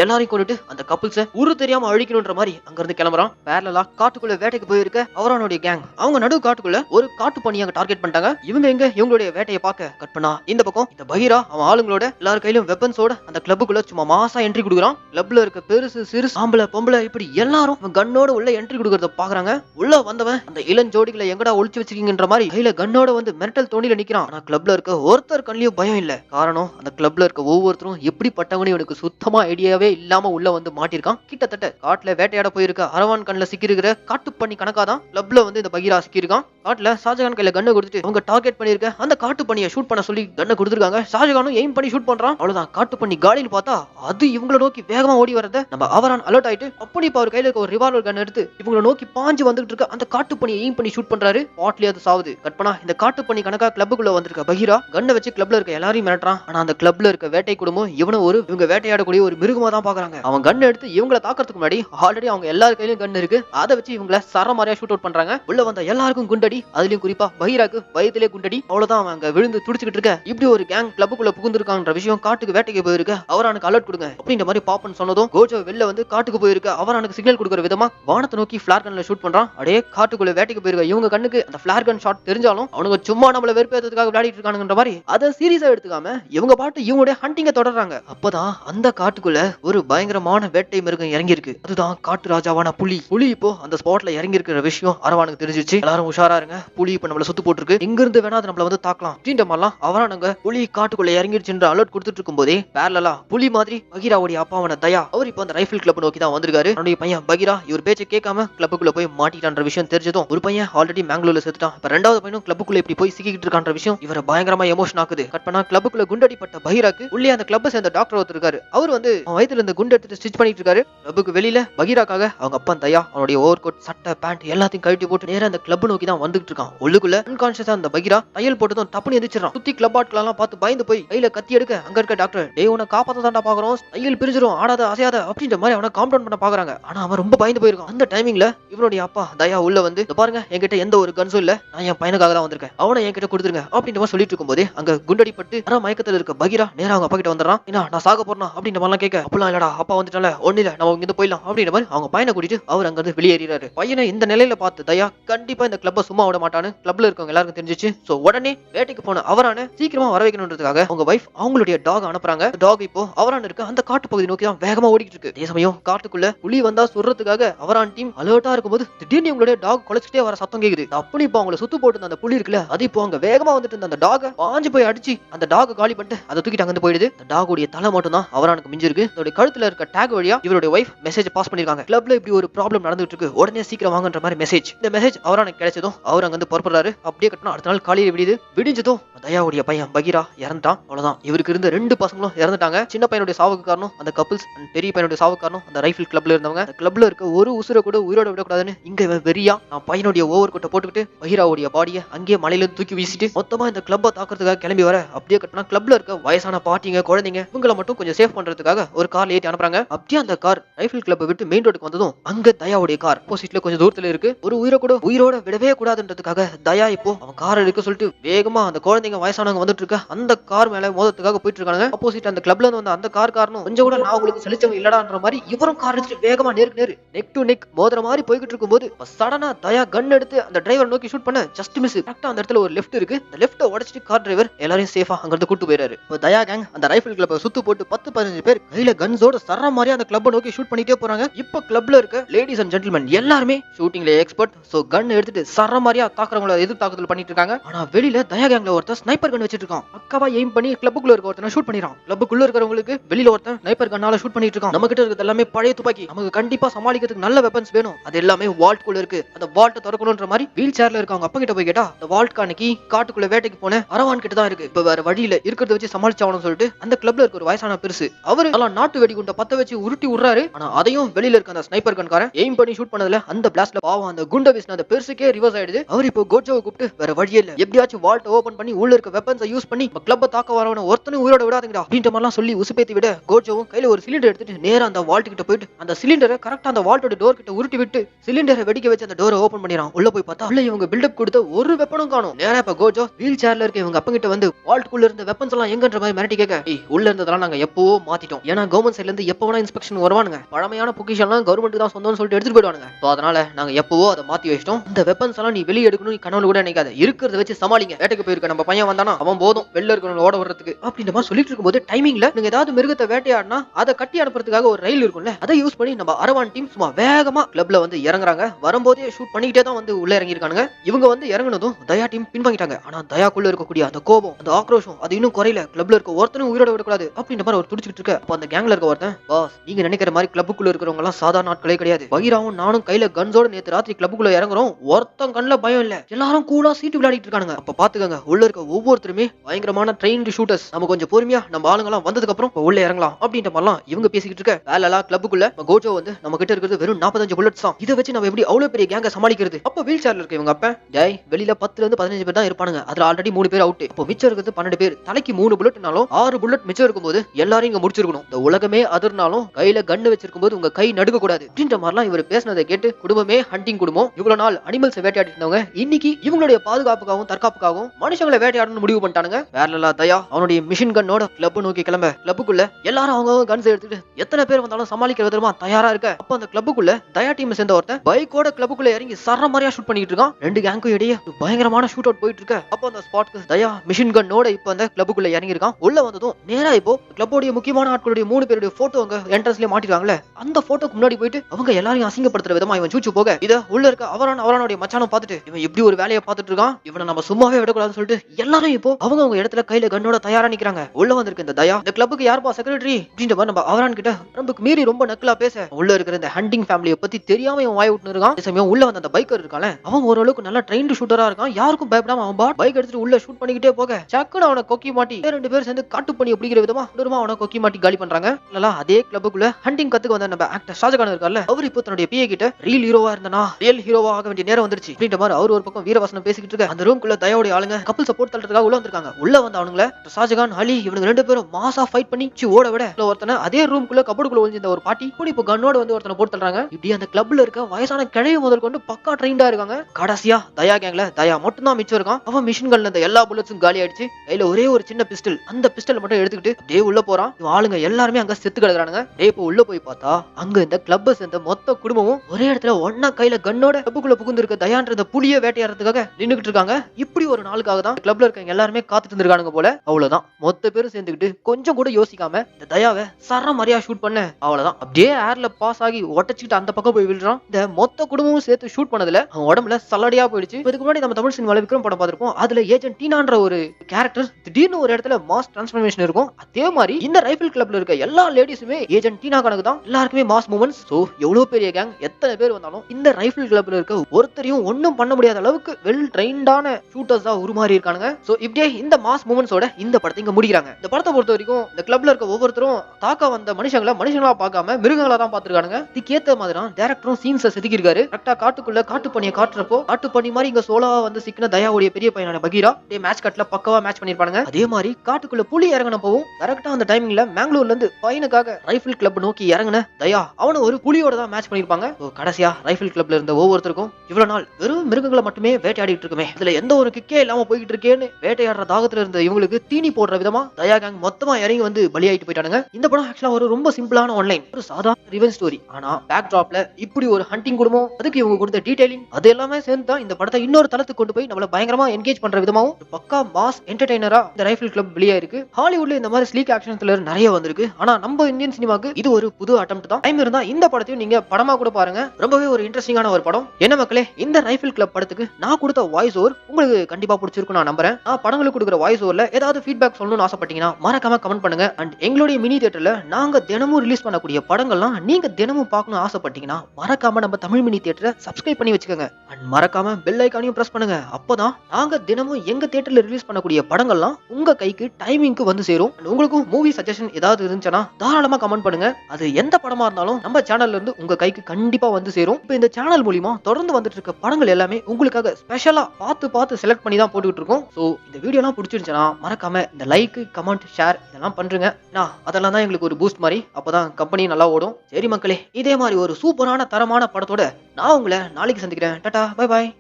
எல்லாரையும் கொண்டுட்டு அந்த கப்புள்ஸ ஊரு தெரியாம அழிக்கணும்ன்ற மாதிரி அங்க இருந்து கிளம்புறான். பேரலா காட்டுக்குள்ள வேட்டைக்கு போயிருக்க அவரானுடைய கேங் அவங்க நடு காட்டுக்குள்ள ஒரு காட்டு பண்ணி அங்க டார்கெட் பண்ணிட்டாங்க. இவங்க எங்க? இவங்களுடைய வேட்டையை பார்க்க கட் பண்ணா. இந்த பக்கம் இந்த பகிரா அவன் ஆளுங்களோட எல்லார் கையிலும் வெப்பன்ஸோட அந்த கிளப்புக்குள்ள சும்மா மாசா என்ட்ரி கொடுக்குறான். கிளப்ல இருக்க பெருசு சிறு ஆம்பளை பொம்பளை இப்படி எல்லாரும் கண்ணோட உள்ள என்ட்ரி கொடுக்கறத பாக்குறாங்க உள்ள வந்தவன் அந்த இளஞ்சோடிகளை எங்கடா ஒழிச்சு வச்சிருக்கீங்கன்ற மாதிரி கையில கண்ணோட வந்து மிரட்டல் தோண்டில நிக்கிறான். ஆனா கிளப்ல இருக்க ஒருத்தர் கண்ணிலையும் பயம் இல்ல. காரணம் அந்த கிளப்ல இருக்க ஒவ்வொருத்தரும் எப்படிப்பட்டவனு இவனுக்கு சுத்தமா ஐடியாவே இல்லாம உள்ள வந்து மாட்டிருக்கான். கிட்டத்தட்ட காட்டுல வேட்டையாட போயிருக்க அரவான் கண்ணில் சிக்கிருக்கிற காட்டு பண்ணி கணக்காதான் கிளப்ல வந்து இந்த பகீரா சிக்கிருக்கான் காட்டுல ஷாஜகான் கையில கண்ணை கொடுத்துட்டு அவங்க டார்கெட் பண்ணிருக்க அந்த காட்டு பண்ணியை ஷூட் பண்ண சொல்லி கண்ணை கொடுத்துருக்காங்க. ஷாஜகானும் எய்ம் பண்ணி ஷூட் பண்றான். அவ்வளவுதான். காட்டு பண்ணி காலியில் பார்த்தா அது இவங்கள நோக்கி வேகமா ஓடி வரத நம்ம அவரான் அலர்ட் ஆயிட்டு அப்படி இப்ப அவர் கையில இருக்க ஒரு ரிவால்வர் கன் எடுத்து இவங்கள நோக்கி பாஞ்சு வந்துட்டு இருக்க அந்த காட்டு பண்ணியை எய்ம் பண்ணி ஷூட் பண்றாரு. பாட்லயே அது சாவுது. கட் பண்ணா இந்த காட்டு பண்ணி கணக்கா கிளப்புக்குள்ள வந்திருக்க பகீரா கண்ணை வச்சு கிளப்ல இருக்க எல்லாரையும் மிரட்டுறான். ஆனா அந்த கிளப்ல இருக்க வேட்டை குடும்பம் இவனும் ஒரு இவங்க வேட்டையாடக்கூடிய ஒரு மிருகமா தான் பாக்குறாங்க. அவன் கன் எடுத்து இவங்கள தாக்கறதுக்கு முன்னாடி ஆல்ரெடி அவங்க எல்லாரு கையிலும் கன் இருக்கு. அதை வச்சு இவங்கள சரமாரியா ஷூட் அவுட் பண்றாங்க. உள்ள வந்த எல்லாருக்கும் குண்டடி அதுலயும் குறிப்பா பஹீராக்கு வயதிலே குண்டடி. அவ்வளவுதான் அவன் அங்க விழுந்து துடிச்சுக்கிட்டு இருக்க. இப்படி ஒரு கேங் கிளப்புக்குள்ள புகுந்திருக்கான்ற விஷயம் காட்டுக்கு வேட்டைக்கு போயிருக்க. அவரானுக்கு அலர்ட் கொடுங்க. அப்படின்ற மாதிரி பாப்பன் சொன்னதும் கோஜோ வெளில வந்து காட்டுக்கு போயிருக்க. அவரானுக்கு சிக்னல் கொடுக்குற விதமா வானத்தை நோக்கி ஃபிளார் கன்ல ஷூட் பண்றான். அப்படியே காட்டுக்குள்ள வேட்டைக்கு போயிருக்க இவங்க கண்ணுக்கு அந்த ஃபிளார் கன் ஷாட் தெரிஞ்சாலும் அவனுக்கு சும்மா நம்மள வெறுப்பேற்றதுக்காக விளையாடிட்டு இருக்கானுங்கன்ற மாதிரி அதை சீரியஸா எடுத்துக்காம இவங்க பாட்டு இவங்க இவங்களுடைய ஹண்டிங்க தொடர்றாங்க. அப்பதான் அந்த காட்டுக்குள்ள ஒரு பயங்கரமான வேட்டை மிருகம் இறங்கி இருக்கு அதுதான் காட்டு ராஜாவான புலி. புலி இப்போ அந்த ஸ்பாட்ல இறங்கி இருக்கிற விஷயம் அரவானுக்கு தெரிஞ்சிச்சு எல்லாரும் உஷாரா இருங்க. புலி இப்ப நம்மள சுத்து போட்டுருக்கு. எங்க இருந்து வேணா அது நம்மள வந்து தாக்கலாம். அப்படின்ற மாதிரிலாம் அவரானுங்க புலி காட்டுக்குள்ள இறங்கிடுச்சுன்ற அலர்ட் கொடுத்துட்டு இருக்கும் போதே பேரலா புலி மாதிரி பகிராவுடைய அப்பாவான தயா அவர் இப்போ அந்த ரைஃபிள் கிளப் நோக்கி தான் வந்திருக்காரு. அவனுடைய பையன் பகிரா இவர் பேச்சை கேட்காம கிளப்புக்குள்ள போய் மாட்டிட்டான்ற விஷயம் தெரிஞ்சதும் ஒரு பையன் ஆல்ரெடி மேங்களூர்ல செத்துட்டான். இப்ப ரெண்டாவது பையனும் கிளப்புக்குள்ள இப்படி போய் சிக்கிட்டு இருக்கான்ற விஷயம் இவரை பயங்கரமா எமோஷன் ஆகுது கட் பண்ணா கிளப்புக்குள்ள குண்டடிப்பட்ட இருக்கு. உள்ளே அந்த கிளப்பை சேர்ந்த டாக்டர் ஒருத்தர் இருக்காரு. அவர் வந்து அவன் இருந்து குண்டு எடுத்துட்டு ஸ்டிச் பண்ணிட்டு இருக்காரு. கிளப்புக்கு வெளியில பகீராக்காக அவங்க அப்பா தயா அவனுடைய ஓவர் கோட் சட்டை பேண்ட் எல்லாத்தையும் கழட்டி போட்டு நேரம் அந்த கிளப் நோக்கி தான் வந்துட்டு இருக்கான். உள்ளுக்குள்ள அன்கான்சியஸா அந்த பகீரா தையல் போட்டதும் தப்புன்னு எதிர்ச்சிடறான் சுத்தி கிளப் ஆட்கள் எல்லாம் பார்த்து பயந்து போய் கையில கத்தி எடுக்க அங்க இருக்க டாக்டர் டே உன காப்பாத்த தாண்டா பாக்குறோம். தையல் பிரிஞ்சிரும். ஆடாத அசையாத அப்படின்ற மாதிரி அவனை காம்பவுண்ட் பண்ண பாக்குறாங்க. ஆனா அவன் ரொம்ப பயந்து போயிருக்கான். அந்த டைமிங்ல இவனுடைய அப்பா தயா உள்ள வந்து பாருங்க என்கிட்ட எந்த ஒரு கன்சும் இல்ல. நான் என் பையனுக்காக தான் வந்திருக்கேன். அவனை என்கிட்ட கொடுத்துருங்க. அப்படின்ற மாதிரி சொல்லிட்டு இருக்கும்போதே அங்க குண்டடிப்பட்டு ஆனா மயக்கத்துல இருக்க பகீரா நேரம் அவங்க அப்பா கிட்ட வந்துடுறான். என்ன நான் சாக போறேன்? அப்படின்ற மாதிரிலாம் கேட்க அப்பெல்லாம் இல்லடா அப்பா வந்துட்டால ஒண்ணு இல்ல நம்ம இங்க போயிடலாம். அப்படின்ற மாதிரி அவங்க பையனை கூட்டிட்டு அவர் அங்கிருந்து வெளியேறாரு பையனை இந்த நிலையில பார்த்து தயா கண்டிப்பா இந்த கிளப்ப சும்மா விட மாட்டான்னு கிளப்ல இருக்கவங்க எல்லாருக்கும் தெரிஞ்சிச்சு. சோ உடனே வேட்டைக்கு போன அவரான சீக்கிரமா வர வைக்கணுன்றதுக்காக அவங்க வைஃப் அவங்களுடைய டாக் அனுப்புறாங்க. டாக் இப்போ அவரான இருக்க அந்த காட்டு பகுதி நோக்கி தான் வேகமா ஓடிக்கிட்டு இருக்கு. அதே சமயம் காட்டுக்குள்ள புலி வந்தா சுடுறதுக்காக அவரான் டீம் அலர்ட்டா இருக்கும்போது திடீர்னு உங்களுடைய டாக் குலைச்சிட்டே வர சத்தம் கேக்குது. அப்படி இப்போ அவங்கள சுத்து போட்டு அந்த புலி இருக்குல்ல அது இப்போ அங்க வேகமா வந்துட்டு இருந்த அந்த டாக பாஞ்சு போய் அடிச்சு அந்த டாக காலி பண்ணிட்டு அதை தூக்கிட்டாங்க வந்து போயிடுது. டாகுடைய தலை மட்டும் தான் அவரானுக்கு மிஞ்சிருக்கு. அதோட கழுத்துல இருக்க டேக் வழியா இவருடைய ஒய்ஃப் மெசேஜ் பாஸ் பண்ணிருக்காங்க. கிளப்ல இப்படி ஒரு ப்ராப்ளம் நடந்துட்டு இருக்கு. உடனே சீக்கிரம் வாங்கன்ற மாதிரி மெசேஜ் இந்த மெசேஜ் அவரானுக்கு கிடைச்சதும் அவர் அங்க வந்து புறப்படுறாரு. அப்படியே கட்டணும் அடுத்த நாள் காலையில் விடியுது. விடிஞ்சதும் தயாவுடைய பையன் பகீரா இறந்துட்டான். அவ்வளவுதான். இவருக்கு இருந்த ரெண்டு பசங்களும் இறந்துட்டாங்க. சின்ன பையனுடைய சாவுக்கு காரணம் அந்த கப்பிள்ஸ் பெரிய பையனுடைய சாவுக்கு காரணம் அந்த ரைஃபிள் கிளப்ல இருந்தவங்க. அந்த கிளப்ல இருக்க ஒரு உசுரை கூட உயிரோட விடக்கூடாதுன்னு இங்க இவன் வெறியா நான் பையனுடைய ஓவர் கோட்டை போட்டுக்கிட்டு பகிராவுடைய பாடியை அங்கேயே மலையில தூக்கி வீசிட்டு மொத்தமா இந்த கிளப்பை தாக்குறதுக்காக கிளம்பி வர. அப்படியே கட்டினா கிளப்ல இருக்க வயசான பாட்டிங்க குழந்தைங்க இவங்களை மட்டும் கொஞ்சம் சேஃப் பண்றதுக்காக ஒரு கார் ஏற்றி அனுப்புறாங்க. அப்படியே அந்த கார் ரைஃபிள் கிளப்பை விட்டு மெயின் ரோடுக்கு வந்ததும் அங்க தயாவுடைய கார் ஆப்போசிட்ல கொஞ்சம் தூரத்துல இருக்கு. ஒரு உயிரை கூட உயிரோட விடவே கூடாதுன்றதுக்காக தயா இப்போ அவன் கார் எடுக்க சொல்லிட்டு வேகமா அந்த குழந்தைங்க வயசானவங்க வந்துட்டு இருக்க அந்த கார் மேல மோதத்துக்காக போயிட்டு இருக்காங்க ஆப்போசிட் அந்த கிளப்ல இருந்து வந்த அந்த கார் காரணம் கொஞ்சம் கூட நான் உங்களுக்கு செலுத்தவங்க இல்லடான்ற மாதிரி இவரும் கார் எடுத்துட்டு வேகமா நேருக்கு நேரு நெக் டு நெக் மோதுற மாதிரி போய்கிட்டு இருக்கும்போது சடனா தயா கன் எடுத்து அந்த டிரைவர் நோக்கி ஷூட் பண்ண ஜஸ்ட் மிஸ் கரெக்டா அந்த இடத்துல ஒரு லெஃப்ட் இருக்கு. அந்த லெஃப்ட் உடச்சிட்டு கார் டிரைவர் எல்லாரையும் சேஃபா அங்கிருந்து கூட்டு போயிறாரு. இப்போ தயா கேங் அந்த ரைஃபிள் கிளப்பை சுத்து போட்டு பத்து பதினஞ்சு பேர் கையில கன்ஸோட சர மாதிரி அந்த கிளப்பை நோக்கி ஷூட் பண்ணிட்டே போறாங்க. இப்போ கிளப்ல இருக்க லேடிஸ் அண்ட் ஜென்டில்மேன் எல்லாருமே ஷூட்டிங்ல எக்ஸ்பர்ட் சோ கன் எடுத்துட்டு சர மாதிரியா தாக்குறவங்கள எதிர் தாக்குதல் பண்ணிட்டு இருக்காங்க. ஆனா வெளியில தயா கேங்ல ஒருத்தர் ஸ்னைப்பர் கன் வச்சிட்டு இருக்கான். பக்காவா எய்ம் பண்ணி கிளப்புக்குள்ள இருக்க ஒருத்தனை ஷூட் பண்ணிடுறான். கிளப்புக்குள்ள இருக்கிறவங்களுக்கு வெளியில ஒருத்தன் ஸ்னைப்பர் கன்னால ஷூட் பண்ணிட்டு இருக்கான். நம்ம கிட்ட இருக்கிறது எல்லாமே பழைய துப்பாக்கி. நமக்கு கண்டிப்பா சமாளிக்கிறதுக்கு நல்ல வெப்பன்ஸ் வேணும். அது எல்லாமே வால்ட் குள்ள இருக்கு. அந்த வால்ட்டை திறக்கணும்ன்ற மாதிரி வீல் சேர்ல இருக்க அப்பா கிட்ட போய் கேட்டா அந்த வால்ட் காணிக்கு காட்டுக்குள்ள வேட்டைக்கு போன அரவான் கிட்ட தான் இருக்கு. இப்ப வேற வழியில இருக்கிறத வச்சு சமாளிச்சு வேட்டையாடணும்னு சொல்லிட்டு அந்த கிளப்ல இருக்க ஒரு வயசான பெருசு. அவரு நல்லா நாட்டு வெடிகுண்ட பத்த வச்சு உருட்டி விடுறாரு. ஆனா அதையும் வெளியில இருக்க அந்த ஸ்னைப்பர் கண்காரன் எய்ம் பண்ணி ஷூட் பண்ணதுல அந்த பிளாஸ்ட்ல பாவம் அந்த குண்ட வீசின அந்த பெருசுக்கே ரிவர்ஸ் ஆயிடுது. அவர் இப்போ கோட்சோவை கூப்பிட்டு வேற வழியே இல்ல. எப்படியாச்சும் வால்ட் ஓபன் பண்ணி உள்ள இருக்க வெப்பன்ஸை யூஸ் பண்ணி கிளப்ப தாக்க வரவன ஒருத்தனும் உயிரோட விடாதீங்கடா. அப்படின்ற மாதிரிலாம் சொல்லி உசுப்பேத்தி விட கோட்சோவும் கையில ஒரு சிலிண்டர் எடுத்துட்டு நேரா அந்த வால்ட் கிட்ட போயிட்டு அந்த சிலிண்டரை கரெக்டா அந்த வால்ட்டோட டோர் கிட்ட உருட்டி விட்டு சிலிண்டரை வெடிக்க வச்சு அந்த டோரை ஓபன் பண்ணிடுறான். உள்ள போய் பார்த்தா உள்ள இவங்க பில்டப் கொடுத்த ஒரு வெப்பனும் காணும். நேரா இப்ப கோஜோ வீல் சேர்ல இருக்க இவங்க அப்பங்கிட்ட வந்து வால்ட்டுக்குள்ள இருந்த வெப்பன்ஸ் எல்லாம் எங்கன்ற மாதிரி மிரட்டி கேட்க "ஏய், உள்ள இருந்ததெல்லாம் நாங்க எப்பவோ மாத்திட்டோம். ஏன்னா கவர்மெண்ட் சைடுல இருந்து எப்போ வேணா இன்ஸ்பெக்ஷன் வருவானுங்க. பழமையான பொக்கிஷன்லாம் கவர்மெண்ட் தான் சொந்தம்னு சொல்லிட்டு எடுத்துட்டு போயிடுவானுங்க. அதனால நாங்க எப்பவோ அதை மாத்தி வச்சிட்டோம். இந்த வெப்பன்ஸ் எல்லாம் நீ வெளியே எடுக்கணும் நீ கனவுல கூட நினைக்காத. இருக்கிறத வச்சு சமாளிங்க. வேட்டைக்கு போயிருக்க. நம்ம பையன் வந்தானா? அவன் போதும். வெளில இருக்கணும் ஓட விடுறதுக்கு. அப்படின்ற மாதிரி சொல்லிட்டு இருக்கும்போது டைமிங்ல நீங்க ஏதாவது மிருகத்தை வேட்டையாடினா அதை கட்டி அனுப்புறதுக்காக ஒரு ரயில் இருக்கும்ல அதை யூஸ் பண்ணி நம்ம அரவான் டீம் சும்மா வேகமா கிளப்ல வந்து இறங்குறாங்க. வரும்போதே ஷூட் பண்ணிக்கிட்டே தான் வந்து உள்ள இறங்கியிருக்கானுங்க. இவங்க வந்து இறங்குனதும் தயா டீம் பின்வாங்கிட்டாங்க. ஆனா தயாக்குள்ள இருக்கக்கூடிய அந்த கோபம் அந்த ஆக்ரோஷம் அது இன்னும் குறையில. கிளப்ல இருக்க ஒருத்தனும் உயிரோட விடக்கூடாது அப்படின்ற மாதிரி ஒரு துடிச்சிட்டு இருக்க. அப்போ அந்த கேங்ல இருக்க ஒருத்தன் பாஸ் நீங்க நினைக்கிற மாதிரி கிளப்புக்குள்ள இருக்கிறவங்க எல்லாம் சாதாரண ஆட்களே கிடையாது. பகிராவும் நானும் கையில கன்ஸோட நேத்து ராத்திரி கிளப்புக்குள்ள இறங்குறோம். ஒருத்தன் கண்ணுல பயம் இல்ல. எல்லாரும் கூலா சீட்டு விளையாடிட்டு இருக்காங்க அப்ப பாத்துக்கங்க உள்ள இருக்க ஒவ்வொருத்தருமே பயங்கரமான ட்ரெயின்டு ஷூட்டர்ஸ் நம்ம கொஞ்சம் பொறுமையா நம்ம ஆளுங்க எல்லாம் வந்ததுக்கு அப்புறம் உள்ள இறங்கலாம். அப்படின்ற மாதிரிலாம் இவங்க பேசிக்கிட்டு இருக்க. வேலைலாம் கிளப்புக்குள்ள கோஜோ வந்து நம்ம கிட்ட இருக்கிறது வெறும் 45 புல்லட்ஸ் தான். இதை வச்சு நம்ம எப்படி அவ்வளவு பெரிய கேங்க சமாளிக்கிறது? அப்ப வீல் சேர்ல இருக்க இவங்க அப்ப ஜெய் வெளியில பத்துல இருந்து பதினஞ்சு பேர் தான் இருப்பானுங்க. அதுல ஆல்ரெடி மூணு பேர் அவுட் இப்போ மிச்சம் இருக்கிறது பன்னெண்டு பேர். தலைக்கு மூணு புல்லட்னாலும் ஆறு புல்லட் மிச்சம் இருக்கும்போது எல்லாரும் இங்க முடிச்சிருக்கணும். இந்த உலகமே அதிர்னாலும் கையில கண்ணு வச்சிருக்கும் போது உங்க கை நடுக்க கூடாது அப்படின்ற மாதிரிலாம் இவர் பேசினதை கேட்டு குடும்பமே ஹண்டிங் குடும்பம். இவ்வளவு நாள் அனிமல்ஸ் வேட்டையாடிட்டு இருந்தவங்க இன்னைக்கு இவங்களுடைய பாதுகாப்புக்காகவும் தற்காப்புக்காகவும் மனுஷங்களை வேட்டையாடணும்னு முடிவு பண்ணிட்டானுங்க. வேற தயா அவனுடைய மிஷின் கண்ணோட கிளப் நோக்கி கிளம்ப. கிளப்புக்குள்ள எல்லாரும் அவங்க கன்ஸ் எடுத்துட்டு எத்தனை பேர் வந்தாலும் சமாளிக்கிற விதமா தயாரா இருக்க. அப்ப அந்த கிளப்புக்குள்ள தயா டீம் சேர்ந்த ஒருத்தன் பைக்கோட கிளப்புக்குள்ள இறங்கி சர மாதிரியா ஷூட் பண்ணிட்டு இருக்கான். ரெண்டு கேங்கும் இடையே பயங்கரமான ஷூட் அவுட் போயிட்டு இருக்க. அப்ப அந்த ஸ்பாட்க்கு தயா மிஷின் கண்ணோட இப்ப அந்த கிளப்புக்குள்ள இறங்கிருக்கான் உள்ள உள்ள வந்ததும் நேரா இப்போ கிளப்போடைய முக்கியமான ஆட்களுடைய மூணு பேருடைய போட்டோ அங்க என்ட்ரன்ஸ்ல மாட்டிருக்காங்களே. அந்த போட்டோக்கு முன்னாடி போயிட்டு அவங்க எல்லாரையும் அசிங்கப்படுத்துற விதமா இவன் சூச்சு போக. இத உள்ள இருக்க அவரான் அவரானுடைய மச்சானம் பார்த்துட்டு இவன் எப்படி ஒரு வேலையை பார்த்துட்டு இருக்கான். இவனை நம்ம சும்மாவே விடக்கூடாதுன்னு சொல்லிட்டு எல்லாரும் இப்போ அவங்க அவங்க இடத்துல கையில கண்ணோட தயாரா நிக்கிறாங்க. உள்ள வந்திருக்க இந்த தயா இந்த கிளப்புக்கு யாருப்பா செக்ரட்டரி அப்படின்ற மாதிரி நம்ம அவரான் கிட்ட நமக்கு மீறி ரொம்ப நக்கலா பேச. உள்ள இருக்கிற இந்த ஹண்டிங் ஃபேமிலியை பத்தி தெரியாம இவன் வாய் விட்டு இருக்கான். சமயம் உள்ள வந்த அந்த பைக்கர் இருக்கானே அவன் ஓரளவுக்கு நல்லா ட்ரெயின்டு ஷூட்டரா இருக்கான். யாருக்கும் பயப்படாம அவன் பாட் பைக் எடுத்துட்டு உள்ள ஷூட் பண்ணிக்கிட்டே போக. சக்குன்னு அவனை கொக்கி மாட்டி ரெண்டு பேரும் சேர்ந்து காட்டுப்பணி அப்படிங்கிற பிடிக்கிற விதமா தூரமா அவனை கொக்கி மாட்டி காலி பண்றாங்க. இல்ல அதே கிளப்புக்குள்ள ஹண்டிங் கத்துக்கு வந்த நம்ம ஆக்டர் ஷாஜகான் இருக்கார்ல. அவர் இப்போ தன்னுடைய பிஏ கிட்ட ரியல் ஹீரோவா இருந்தனா? ரியல் ஹீரோவா ஆக வேண்டிய நேரம் வந்துருச்சு. அப்படின்ற மாதிரி அவர் ஒரு பக்கம் வீரவசனம் பேசிக்கிட்டு இருக்க. அந்த ரூம்குள்ள தயாவுடைய ஆளுங்க கப்பல் சப்போர்ட் தள்ளுறதுக்காக உள்ள வந்திருக்காங்க. உள்ள வந்த அவனுங்கள ஷாஜகான் அலி இவனுக்கு ரெண்டு பேரும் மாசா ஃபைட் பண்ணி ஓட விட. ஒருத்தனை அதே ரூம்குள்ள கபடுக்குள்ள ஒழிஞ்ச ஒரு பாட்டி கூட இப்போ கண்ணோட வந்து ஒருத்தனை போட்டு தள்ளுறாங்க. இப்படி அந்த கிளப்ல இருக்க வயசான கிழவி முதல் கொண்டு பக்கா ட்ரெயின்டா இருக்காங்க. கடைசியா தயா கேங்ல தயா மட்டும் தான் மிச்சம் இருக்கான். அவன் மிஷின் கன்ல இந்த எல்லா புல்லட்ஸும் காலி ஆயிடுச்சு கையில ஒரே ஒரு சின்ன பிஸ்டல் அந்த பிஸ்டல் மட்டும் எடுத்துக்கிட்டு டே உள்ள போறான். ஆளுங்க எல்லாருமே அங்க செத்து கிடக்குறானுங்க. டேய் இப்போ உள்ள போய் பார்த்தா அங்க இந்த கிளப்பை சேர்ந்த மொத்த குடும்பமும் ஒரே இடத்துல ஒன்னா கையில கண்ணோட கிளப்புக்குள்ள புகுந்து இருக்க தயான்ற புளிய வேட்டையாடுறதுக்காக நின்னுகிட்டு இருக்காங்க. இப்படி ஒரு நாளுக்காக தான் கிளப்ல இருக்கவங்க எல்லாருமே காத்துட்டு இருந்திருக்கானுங்க போல. அவ்வளவுதான். மொத்த பேரும் சேர்ந்துக்கிட்டு கொஞ்சம் கூட யோசிக்காம இந்த தயாவை சர மாதிரியா ஷூட் பண்ண. அவ்வளவுதான். அப்படியே ஏர்ல பாஸ் ஆகி ஒட்டச்சிட்டு அந்த பக்கம் போய் விழுறான். இந்த மொத்த குடும்பமும் சேர்த்து ஷூட் பண்ணதுல அவன் உடம்புல சல்லடியா போயிடுச்சு. இதுக்கு முன்னாடி நம்ம தமிழ் சினிமால விக்ரம் படம் பார்த்திருப்போம். அதுல ஏஜென்ட் டீனான்ற ஒரு கேரக்டர் திடீர்னு ஒரு இடத்துல மாஸ்டர் டிரான்ஸ்ஃபர்மேஷன் இருக்கும். அதே மாதிரி இந்த ரைபிள் கிளப்ல இருக்க எல்லா லேடிஸுமே ஏஜென்ட் டீனா கணக்கு தான் எல்லாருக்குமே மாஸ் மூமெண்ட்ஸ் ஸோ எவ்வளவு பெரிய கேங் எத்தனை பேர் வந்தாலும் இந்த ரைபிள் கிளப்ல இருக்க ஒருத்தரையும் ஒன்றும் பண்ண முடியாத அளவுக்கு வெல் ட்ரெயின்டான ஷூட்டர்ஸா உருமாறி இருக்கானுங்க. சோ இப்படியே இந்த மாஸ் மூமெண்ட்ஸோட இந்த படத்தை இங்க முடிக்கிறாங்க. இந்த படத்தை பொறுத்த வரைக்கும் இந்த கிளப்ல இருக்க ஒவ்வொருத்தரும் தாக்க வந்த மனுஷங்களை மனுஷங்களா பார்க்காம மிருகங்களா தான் பாத்துருக்கானுங்க இதுக்கேத்த மாதிரி தான் டேரக்டரும் சீன்ஸை செதுக்கியிருக்காரு. கரெக்டா காட்டுக்குள்ள காட்டு பண்ணியை காட்டுறப்போ காட்டு பண்ணி மாதிரி இங்க சோலாவா வந்து சிக்கின தயாவுடைய பெரிய பையனான பகீரா அப்படியே மேட்ச் கட்ல பக்கவா மேட்ச் பண்ணிருப்பானுங்க அதே மாதிரி காட்டுக்குள்ள புலி இறங்கினப்பவும் கரெக்டா அந்த டைமிங்ல மேங்களூர்ல இருந்து பையனுக்காக ரைஃபிள் கிளப் நோக்கி இறங்கின தயா. அவனை ஒரு புலியோட தான் மேட்ச் பண்ணிருப்பாங்க கடைசியா ரைஃபிள் கிளப்ல இருந்த ஒவ்வொருத்தருக்கும் இவ்வளவு நாள் வெறும் மிருகங்களை மட்டுமே வேட்டையாடிட்டு இருக்குமே. இதுல எந்த ஒரு கிக்கே இல்லாம போய்கிட்டு இருக்கேன்னு வேட்டையாடுற தாகத்துல இருந்த இவங்களுக்கு தீனி போடுற விதமா தயா கேங் மொத்தமா இறங்கி வந்து பலியாயிட்டு போயிட்டானுங்க. இந்த படம் ஆக்சுவலா ஒரு ரொம்ப சிம்பிளான ஆன்லைன் ஒரு சாதாரண ரிவன் ஸ்டோரி ஆனா பேக் டிராப்ல இப்படி ஒரு ஹண்டிங் குடும்பம் அதுக்கு இவங்க கொடுத்த டீடைலிங் அது எல்லாமே சேர்ந்து தான் இந்த படத்தை இன்னொரு தளத்துக்கு கொண்டு போய் நம்மள பயங்கரமா என்கேஜ் பண்ற விதமாவும் பக்கா மாஸ் என்டர்டைனரா இந்த ரைஃபிள் கிளப் வெளியாயிருக்கு. இருக்கு. ஹாலிவுட்ல இந்த மாதிரி ஸ்லீக் ஆக்ஷன் த்ரில்லர் நிறைய வந்திருக்கு. ஆனா நம்ம இந்தியன் சினிமாக்கு இது ஒரு புது அட்டம் தான். டைம் இருந்தா இந்த படத்தையும் நீங்க படமா கூட பாருங்க. ரொம்பவே ஒரு இன்ட்ரெஸ்டிங்கான ஒரு படம். என்ன மக்களே இந்த ரைஃபிள் கிளப் படத்துக்கு நான் கொடுத்த வாய்ஸ் ஓவர் உங்களுக்கு கண்டிப்பா பிடிச்சிருக்கும் நான் நம்புறேன். நான் படங்களுக்கு கொடுக்குற வாய்ஸ் ஓவர்ல ஏதாவது ஃபீட்பேக் சொல்லணும்னு ஆசைப்பட்டீங்கன்னா மறக்காம கமெண்ட் பண்ணுங்க. அண்ட் எங்களுடைய மினி தியேட்டர்ல நாங்க தினமும் ரிலீஸ் பண்ணக்கூடிய படங்கள்லாம் நீங்க தினமும் பார்க்கணும் ஆசைப்பட்டீங்கன்னா மறக்காம நம்ம தமிழ் மினி தியேட்டரை சப்ஸ்கிரைப் பண்ணி வச்சுக்கோங்க. அண்ட் மறக்காம பெல் ஐக்கானையும் பிரஸ் பண்ணுங்க. அப்பதான் நாங்க தினமும் எங்க தியேட்டர்ல ரிலீஸ் பண்ணக்கூடிய படங்கள்லாம் உங்க கைக்கு டைமிங் ஸ்ட்ரீமிங்க்கு வந்து சேரும். உங்களுக்கும் மூவி சஜஷன் ஏதாவது இருந்துச்சுன்னா தாராளமா கமெண்ட் பண்ணுங்க. அது எந்த படமா இருந்தாலும் நம்ம சேனல்ல இருந்து உங்க கைக்கு கண்டிப்பா வந்து சேரும். இப்போ இந்த சேனல் மூலியமா தொடர்ந்து வந்துட்டு இருக்க படங்கள் எல்லாமே உங்களுக்காக ஸ்பெஷலா பார்த்து பார்த்து செலக்ட் பண்ணி தான் போட்டுக்கிட்டு இருக்கோம். ஸோ இந்த வீடியோலாம் பிடிச்சிருந்துச்சுன்னா மறக்காம இந்த லைக் கமெண்ட் ஷேர் இதெல்லாம் பண்றீங்க. நான் அதெல்லாம் தான் எங்களுக்கு ஒரு பூஸ்ட் மாதிரி. அப்பதான் கம்பெனி நல்லா ஓடும். சரி மக்களே இதே மாதிரி ஒரு சூப்பரான தரமான படத்தோட நான் உங்களை நாளைக்கு சந்திக்கிறேன். Tata bye bye